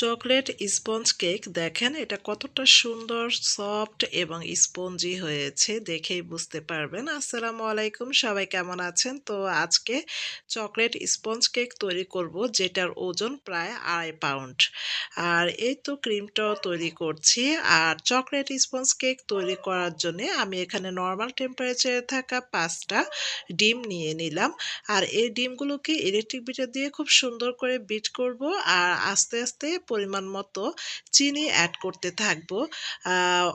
Chocolate sponge cake, দেখেন এটা কতটা সুন্দর, সফট এবং স্পঞ্জি হয়েছে দেখেই বুঝতে পারবেন। আসসালামু আলাইকুম, সবাই কেমন আছেন? তো আজকে চকলেট স্পঞ্জ কেক তৈরি করব, যেটার ওজন প্রায় আড়াই পাউন্ড। আর এই তো ক্রিমটাও তৈরি করছি। আর চকলেট স্পঞ্জ কেক তৈরি করার জন্য আমি এখানে নর্মাল টেম্পারেচারে থাকা পাঁচটা ডিম নিয়ে নিলাম। আর এই ডিমগুলোকে ইলেকট্রিক বিটার দিয়ে খুব সুন্দর করে বিট করব। আর আস্তে আস্তে পরিমাণ মতো চিনি অ্যাড করতে থাকব।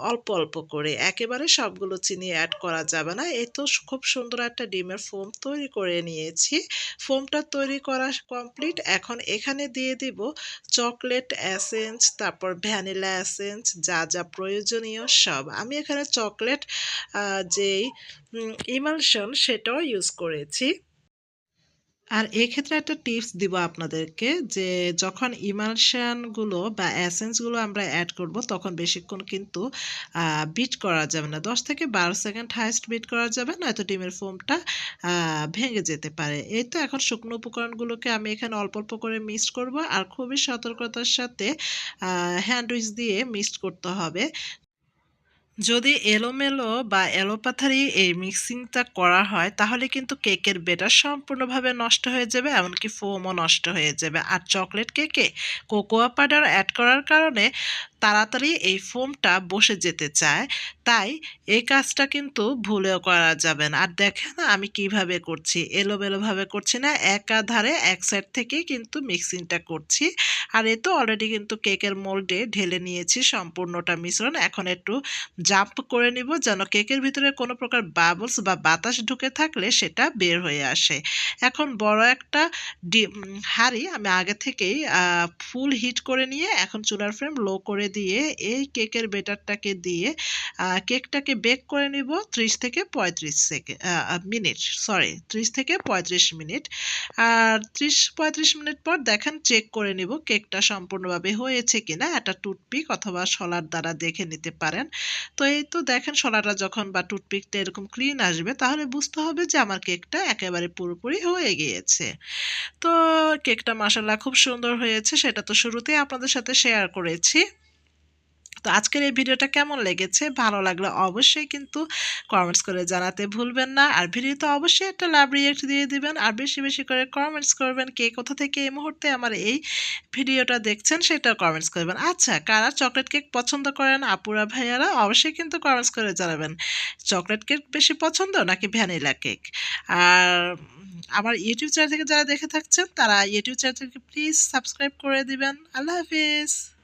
অল্প অল্প করে। একেবারে সবগুলো চিনি অ্যাড করা যাবে না। এই তো খুব সুন্দর একটা ডিমের ফোম তৈরি করে নিয়েছি। ফোমটা তৈরি করা কমপ্লিট এখন এখানে দিয়ে দিব চকলেট অ্যাসেন্স তারপর ভ্যানিলা অ্যাসেন্স যা যা প্রয়োজনীয় সব। আমি এখানে চকলেট যেই ইমালশন সেটাও ইউজ করেছি। আর এক্ষেত্রে একটা টিপস দিব আপনাদেরকে যে যখন ইমালশনগুলো বা অ্যাসেন্সগুলো আমরা অ্যাড করব, তখন বেশিক্ষণ কিন্তু বিট করা যাবে না। দশ থেকে বারো সেকেন্ড হাইস্ট বিট করা যাবে, নয়তো ডিমের ফোমটা ভেঙে যেতে পারে। এই তো এখন শুকনো উপকরণগুলোকে আমি এখানে অল্প অল্প করে মিক্সড করব, আর খুবই সতর্কতার সাথে হ্যান্ড উইচ দিয়ে মিক্সড করতে হবে। যদি এলোমেলো বা এলোপাথারি এই মিক্সিংটা করা হয়, তাহলে কিন্তু কেকের বেটার সম্পূর্ণভাবে নষ্ট হয়ে যাবে, এমনকি ফোমও নষ্ট হয়ে যাবে। আর চকলেট কেকে কোকোয়া পাউডার অ্যাড করার কারণে তাড়াতাড়ি এই ফোমটা বসে যেতে চায়। তাই এই কাজটা কিন্তু ভুলেও করা যাবে না। আর দেখেন আমি কীভাবে করছি? এলোমেলোভাবে করছি না, একাধারে এক সাইড থেকেই কিন্তু মিক্সিংটা করছি। আর এ তো অলরেডি কিন্তু কেকের মোল্ডে ঢেলে নিয়েছি সম্পূর্ণটা মিশ্রণ। এখন একটু জাম্প করে নিব যেন কেকের ভিতরে কোনো প্রকার বাবলস বা বাতাস ঢুকে থাকলে সেটা বের হয়ে আসে। এখন বড় একটা হাঁড়ি আমি আগে থেকেই ফুল হিট করে নিয়ে এখন চুলার ফ্রেম লো করে দিয়ে এই কেকের বেটারটাকে দিয়ে কেকটাকে বেক করে নিব ত্রিশ থেকে পঁয়ত্রিশ সেকেন্ড মিনিট সরি ত্রিশ থেকে পঁয়ত্রিশ মিনিট। আর ত্রিশ পঁয়ত্রিশ মিনিট পর দেখেন চেক করে নিব কেকটা সম্পূর্ণভাবে হয়েছে কিনা, একটা টুথপিক অথবা শলার দ্বারা দেখে নিতে পারেন। তো এই তো দেখেন শলাটা যখন বা টুথপিকটা এরকম ক্লিন আসবে, তাহলে বুঝতে হবে যে আমার কেকটা একেবারে পুরোপুরি হয়ে গিয়েছে। তো কেকটা মাসাল্লাহ খুব সুন্দর হয়েছে, সেটা তো শুরুতেই আপনাদের সাথে শেয়ার করেছি। তো আজকের এই ভিডিওটা কেমন লেগেছে? ভালো লাগলে অবশ্যই কিন্তু কমেন্টস করে জানাতে ভুলবেন না। আর ভিডিওতে অবশ্যই একটা লাভ রিয়েক্ট দিয়ে দিবেন। আর বেশি বেশি করে কমেন্টস করবেন কে কোথা থেকে এই মুহূর্তে আমার এই ভিডিওটা দেখছেন সেটা কমেন্টস করবেন। আচ্ছা কারা চকলেট কেক পছন্দ করেন? আপুরা, ভাইয়ারা অবশ্যই কিন্তু কমেন্টস করে জানাবেন। চকলেট কেক বেশি পছন্দ নাকি ভ্যানিলা কেক আর আমার ইউটিউব চ্যানেল থেকে যারা দেখে থাকছেন, তারা ইউটিউব চ্যানেল থেকে প্লিজ সাবস্ক্রাইব করে দিবেন। আল্লাহ হাফিজ।